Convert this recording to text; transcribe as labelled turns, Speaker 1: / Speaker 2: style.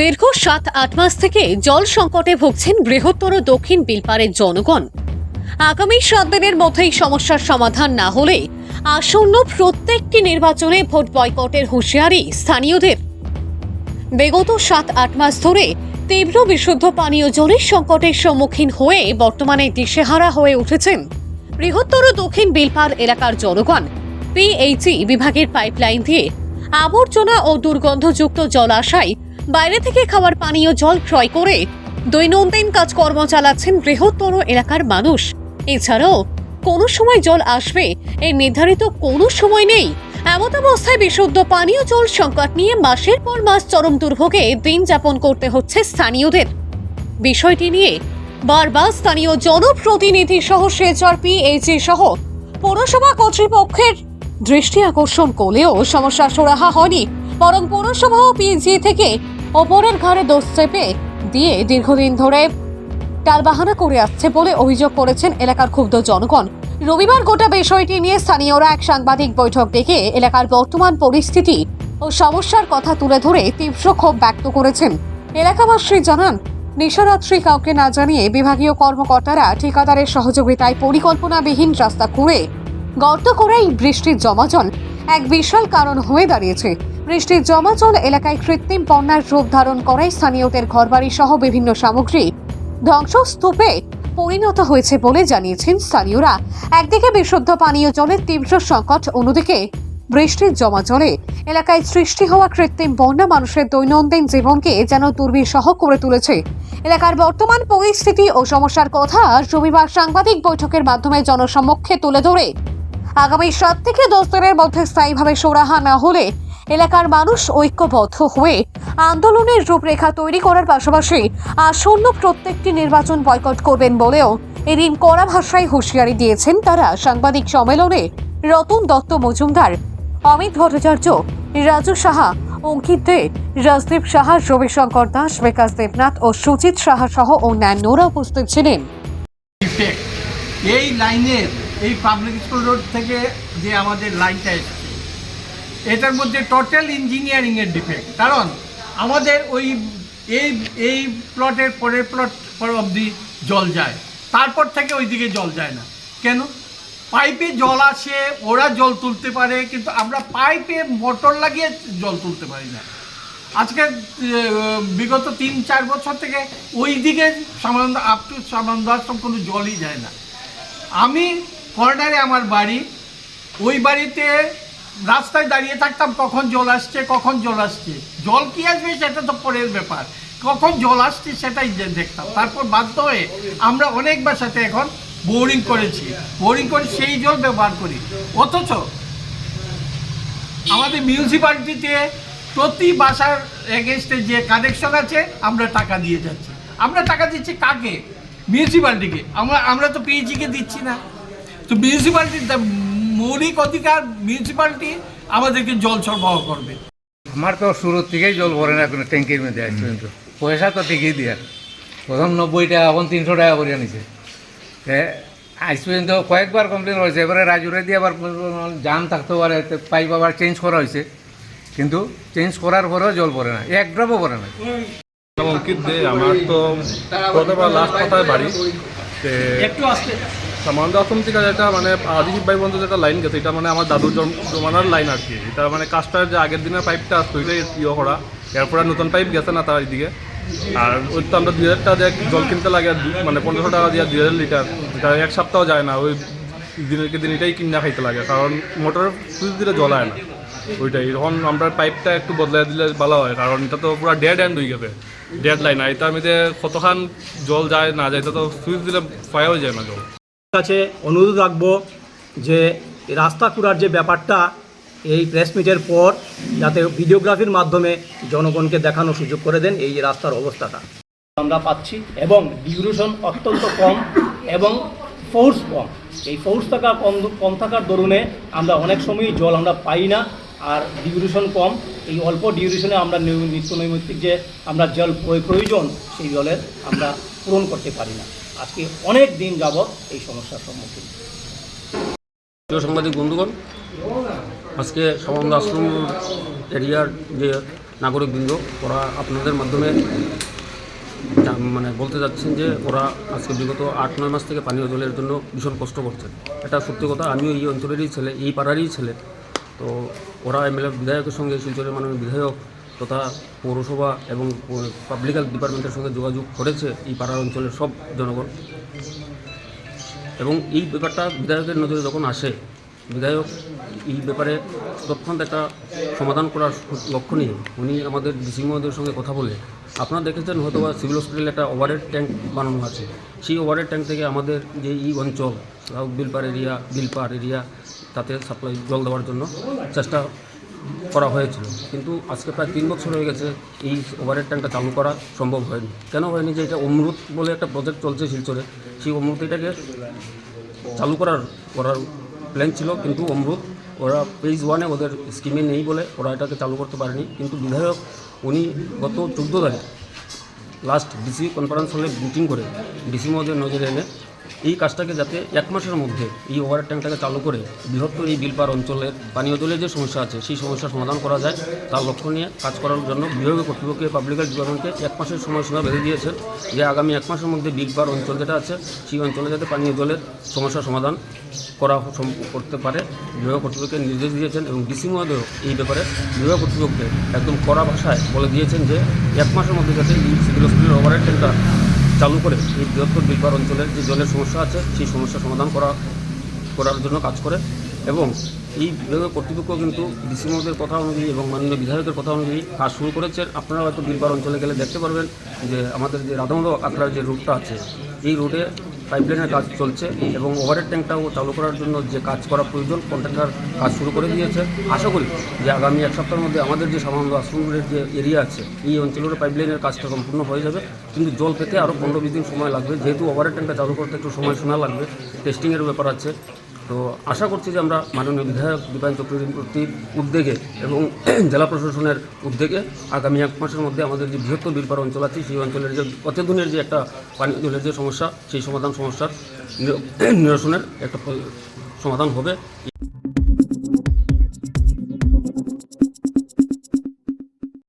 Speaker 1: দীর্ঘ সাত, আট মাস থেকে জল সংকটে ভুগছেন বৃহত্তর দক্ষিণ বিলপাড়ের জনগণ। আগামী সাত দিনের মধ্যেই সমস্যার সমাধান না হলে আসন্ন প্রত্যেকটি নির্বাচনে ভোট বয়কটের হুঁশিয়ারি স্থানীয়দের। বিগত সাত, আট মাস ধরে তীব্র বিশুদ্ধ পানীয় জলের সংকটের সম্মুখীন হয়ে বর্তমানে দিশেহারা হয়ে উঠেছেন বৃহত্তর দক্ষিণ বিলপাড় এলাকার জনগণ। পিএইচই বিভাগের পাইপলাইন দিয়ে আবর্জনা ও দুর্গন্ধযুক্ত জল বাইরে থেকে খাওয়ার পানীয় জল ক্রয় করে দৈনন্দিন কাজকর্ম চালাচ্ছেন বৃহত্তর এলাকার মানুষ। এছাড়াও, কোনো সময় জল আসবে, এর নির্ধারিত কোনো সময় নেই। এমত অবস্থায় বিশুদ্ধ পানীয় জল সংকট নিয়ে মাসের পর মাস চরম দুর্ভোগে দিন যাপন করতে হচ্ছে স্থানীয়দের। বিষয়টি নিয়ে বারবার স্থানীয় জনপ্রতিনিধি সহ শিলচর পিএইচি সহ পৌরসভা কর্তৃপক্ষের দৃষ্টি আকর্ষণ করলেও সমস্যা সুরাহা হয়নি। বরং পৌরসভা ও পিএইচি থেকে ওপরের ঘাড়ে দোষ চেপে দিয়ে দীর্ঘদিন ধরে টালবাহানা করে আসছে বলে অভিযোগ করেছেন এলাকার ক্ষুব্ধ জনগণ। রবিবার গোটা বিষয়টি নিয়ে স্থানীয়রা এক সাংবাদিক বৈঠক ডেকে এলাকার বর্তমান পরিস্থিতি ও সমস্যার কথা তুলে ধরে তীব্র ক্ষোভ ব্যক্ত করেছেন। এলাকাবাসী জানান, নিশারাত্রি কাউকে না জানিয়ে বিভাগীয় কর্মকর্তারা ঠিকাদারের সহযোগিতায় পরিকল্পনাবিহীন রাস্তা করে গর্ত করেই বৃষ্টির জমাজল এক বিশাল কারণ হয়ে দাঁড়িয়েছে। বৃষ্টির জমাজল এলাকায় কৃত্রিম বন্যার রূপ ধারণ করায় স্থানীয়দের ঘরবাড়ি সহ বিভিন্ন সামগ্রী। ধ্বংসস্তূপে পরিণত হয়েছে বলে জানিয়েছেন স্থানীয়রা। একদিকে বিশুদ্ধ পানীয় জলের তীব্র সংকট, অন্যদিকে বৃষ্টির জমা জলে এলাকায় সৃষ্টি হওয়া কৃত্রিম বন্যা মানুষের দৈনন্দিন জীবনকে যেন দুর্বিষহ করে তুলেছে। এলাকার বর্তমান পরিস্থিতি ও সমস্যার কথা রবিবার সাংবাদিক বৈঠকের মাধ্যমে জনসমক্ষে তুলে ধরে। আগামী সাত থেকে দশ দিনের মধ্যে স্থায়ীভাবে সোরাহা না হলে এলাকার মানুষ ঐক্যবদ্ধ হয়ে আন্দোলনের রূপরেখা তৈরি করার পাশাপাশি আসন্ন প্রত্যেকটি নির্বাচন বয়কট করবেন বলেও এদিন কড়া ভাষায় হুঁশিয়ারি দিয়েছেন তারা। সাংবাদিক সম্মেলনে রতন দত্ত মজুমদার, অমিত ভট্টাচার্য, রাজু সাহা, অঙ্কিত দে, রাজদীপ সাহা, রবিশঙ্কর দাস, বিকাশ দেবনাথ ও সুজিত সাহা সহ অন্যান্যরা উপস্থিত ছিলেন।
Speaker 2: এই লাইনের এই পাবলিক স্কুল রোড থেকে যে আমাদের লাইনটা এসছে এটার মধ্যে টোটাল ইঞ্জিনিয়ারিংয়ের ডিফেক্ট কারণ আমাদের ওই এই এই প্লটের পরের প্লট অবধি জল যায়। তারপর থেকে ওই দিকে জল যায় না। কেন? পাইপে জল আসে, ওরা জল তুলতে পারে, কিন্তু আমরা পাইপে মোটর লাগিয়ে জল তুলতে পারি না। আজকে বিগত তিন, চার বছর থেকে ওই দিকে সামান্য আপ টু সামান্য কোনো জলই যায় না। আমি কর্নারে আমার বাড়ি, ওই বাড়িতে রাস্তায় দাঁড়িয়ে থাকতাম, কখন জল আসছে, কখন জল আসছে। জল কি আসবে সেটা তো পরের ব্যাপার। কখন জল আসছে সেটাই দেখতাম। তারপর বাধ্য হয়ে আমরা অনেক বাসাতে এখন বোরিং করেছি। বোরিং করে সেই জল ব্যবহার করি। অথচ আমাদের মিউনিসিপ্যালিটিতে প্রতি বাসার এগেনস্টে যে কানেকশন আছে, আমরা টাকা দিয়ে যাচ্ছি। আমরা টাকা দিচ্ছি কাকে? মিউনিসিপ্যালিটিকে। আমরা আমরা তো পিএইচিকে দিচ্ছি না। তো মিউনিসিপ্যালিটির মৌলিক অধিকার মিউনিসিপ্যালিটি আমাদেরকে জল সরবরাহ করবে।
Speaker 3: আমার তো শুরুর থেকেই জল ভরে না কোনো ট্যাঙ্কির মধ্যে আজ পর্যন্ত। পয়সা তো ঠিকই দিয়ে। প্রথম নব্বই টাকা এখন তিনশো টাকা করে নিছে তে আজ পর্যন্ত কয়েকবার কমপ্লেন হয়েছে এবারে রাজুরে দিয়ে আবার জাম থাকতে পারে পাইপ আবার চেঞ্জ করা হয়েছে। কিন্তু চেঞ্জ করার পরেও জল পড়ে না এক ড্রপও পড়ে না।
Speaker 4: অঙ্কিত দে আমার তো লাস্ট কথায় বাড়ি।
Speaker 2: একটু আসতে।
Speaker 4: সামান্য আশ্রম থেকে যেটা মানে আদিশিব ভাই বন্ধু যেটা লাইন গেছে, এটা মানে আমার দাদুর জম- জমানার লাইন আর কি। এটা মানে কাজটার যে আগের দিনের পাইপটা আসতো ওইটাই ইয়ে করা এরপরে নতুন পাইপ গেছে না তার এদিকে। আর ওই তো আমরা দুই হাজার টাকা দিয়ে জল কিনতে লাগে মানে পনেরোশো টাকা দিয়ে দুই হাজার লিটার। এটা এক সপ্তাহ যায় না, ওই দিনেরকে দিন এটাই কিনা খাইতে লাগে, কারণ মোটর সুইচ দিলে জল হয় না। ওইটাই এখন আমরা পাইপটা একটু বদলাই দিলে ভালো হয়, কারণ এটা তো পুরো ডেড এন্ড হয়ে গেছে ডেড লাইন আর এটা আমি কতখান জল যায় না যায়, এটা তো সুইচ দিলে ফায়া হয়ে যায় না জল।
Speaker 5: কাছে অনুরোধ রাখব যে রাস্তা কুড়ার যে ব্যাপারটা, এই প্রেস মিটের পর যাতে ভিডিওগ্রাফির মাধ্যমে জনগণকে দেখানোর সুযোগ করে দেন এই রাস্তার অবস্থাটা। আমরা পাচ্ছি এবং ডিউরেশন অত্যন্ত কম এবং ফোর্স কম। এই ফোর্স থাকা কম কম থাকার দরুনে আমরা অনেক সময়ই জল আমরা পাই না আর ডিউরেশন কম। এই অল্প ডিউরেশনে আমরা নিত্য নৈমিত্তিক যে আমরা জল প্রয়োজন, সেই জলের আমরা পূরণ করতে পারি না। আজকে অনেক দিন যাবৎ এই সমস্যার সম্মুখীন।
Speaker 6: সাংবাদিক বন্ধুগণ, আজকে সমান্দ আশ্রম এরিয়ার যে নাগরিকবৃন্দ, ওরা আপনাদের মাধ্যমে মানে বলতে যাচ্ছেন যে ওরা আজকে বিগত আট, নয় মাস থেকে পানীয় জলের জন্য ভীষণ কষ্ট করছেন। এটা সত্যি কথা, আমিও এই অঞ্চলেরই ছেলে, এই পাড়ারই ছেলে। তো ওরা এমএলএ বিধায়কের সঙ্গে শিলচরের মাননীয় বিধায়ক তথা পৌরসভা এবং পাবলিক হেলথ ডিপার্টমেন্টের সঙ্গে যোগাযোগ করেছে এই পাড়ার অঞ্চলের সব জনগণ। এবং এই ব্যাপারটা বিধায়কের নজরে যখন আসে, বিধায়ক এই ব্যাপারে তৎক্ষণাৎ একটা সমাধান করার লক্ষ্য নিয়ে উনি আমাদের ডিসি মহোদয়ের সঙ্গে কথা বলে, আপনারা দেখেছেন হয়তো বা সিভিল হসপিটালে একটা ওভারের ট্যাঙ্ক বানানো আছে। সেই ওভারের ট্যাঙ্ক থেকে আমাদের যে এই অঞ্চল south Bilpar area Bilpar area তাতে সাপ্লাই জল দেওয়ার জন্য চেষ্টা করা হয়েছিল। কিন্তু আজকে প্রায় তিন বছর হয়ে গেছে এই ওভারের ট্যাঙ্কটা চালু করা সম্ভব হয়নি। কেন হয়নি যে এটা অমৃত বলে একটা প্রজেক্ট চলছে শিলচরে? সেই অমৃত এটাকে চালু করার করার প্ল্যান ছিল, কিন্তু অমৃত ওরা পেজ ওয়ানে ওদের স্কিমে নেই বলে ওরা এটাকে চালু করতে পারেনি। কিন্তু বিধায়ক, উনি গত চোদ্দ তারিখ লাস্ট ডিসি কনফারেন্স হলে মিটিং করে ডিসি মহোদয়ের নজরে এনে এই কাজটাকে যাতে এক মাসের মধ্যে এই ওভার ট্যাঙ্কটাকে চালু করে বৃহত্তর এই বিলপার অঞ্চলের পানীয় জলের যে সমস্যা আছে, সেই সমস্যার সমাধান করা যায়, তার লক্ষ্য নিয়ে কাজ করার জন্য বিভাগীয় কর্তৃপক্ষকে পাবলিক হেলথ ডিপার্টমেন্টকে এক মাসের সময়সীমা বেঁধে দিয়েছেন যে আগামী এক মাসের মধ্যে বিলপার অঞ্চল যেটা আছে, সেই অঞ্চলে যাতে পানীয় জলের সমস্যার সমাধান করা করতে পারে বিভাগ কর্তৃপক্ষকে নির্দেশ দিয়েছেন এবং ডিসি মহোদয় এই ব্যাপারে বিভাগ কর্তৃপক্ষকে একদম কড়া ভাষায় বলে দিয়েছেন যে এক মাসের মধ্যে যাতে এই সিভিল হসপিটাল ওভারের ট্যাঙ্কটা চালু করে এই বৃহত্তর বিলপার অঞ্চলের যে জলের সমস্যা আছে, সেই সমস্যা সমাধান করা, করার জন্য কাজ করে এবং এই বিভাগীয় কর্তৃপক্ষ কিন্তু ডিসি মহোদয়ের কথা অনুযায়ী এবং মাননীয় বিধায়কের কথা অনুযায়ী কাজ শুরু করেছে। আপনারা হয়তো বিলপার অঞ্চলে গেলে দেখতে পারবেন যে আমাদের যে রাধামদ আখড়ার যে রুটটা আছে, এই রুটে পাইপলাইনের কাজ চলছে এবং ওভারের ট্যাঙ্কটাও চালু করার জন্য যে কাজ করা প্রয়োজন কন্ট্রাক্টর কাজ শুরু করে দিয়েছে। আশা করি যে আগামী এক সপ্তাহের মধ্যে আমাদের যে সামান্য আশ্রমের যে এরিয়া আছে, এই অঞ্চলের পাইপলাইনের কাজটা সম্পূর্ণ হয়ে যাবে। কিন্তু জল পেতে আরও পনেরো বিশ দিন সময় লাগবে। যেহেতু ওভারের ট্যাঙ্কটা চালু করতে একটু সময় শোনা লাগবে টেস্টিংয়ের ব্যাপার আছে। তো আশা করছি যে আমরা মাননীয় বিধায়ক দীপায়ন চক্রবর্তীর উদ্যোগে এবং জেলা প্রশাসনের উদ্যোগে আগামী এক মাসের মধ্যে আমাদের যে বৃহত্তর বীরপাড়া অঞ্চল আছে, সেই অঞ্চলের যে অত্যাধুনিক যে একটা পানীয় জলের যে সমস্যা, সেই সমাধান সমস্যার নিরসনের একটা সমাধান হবে।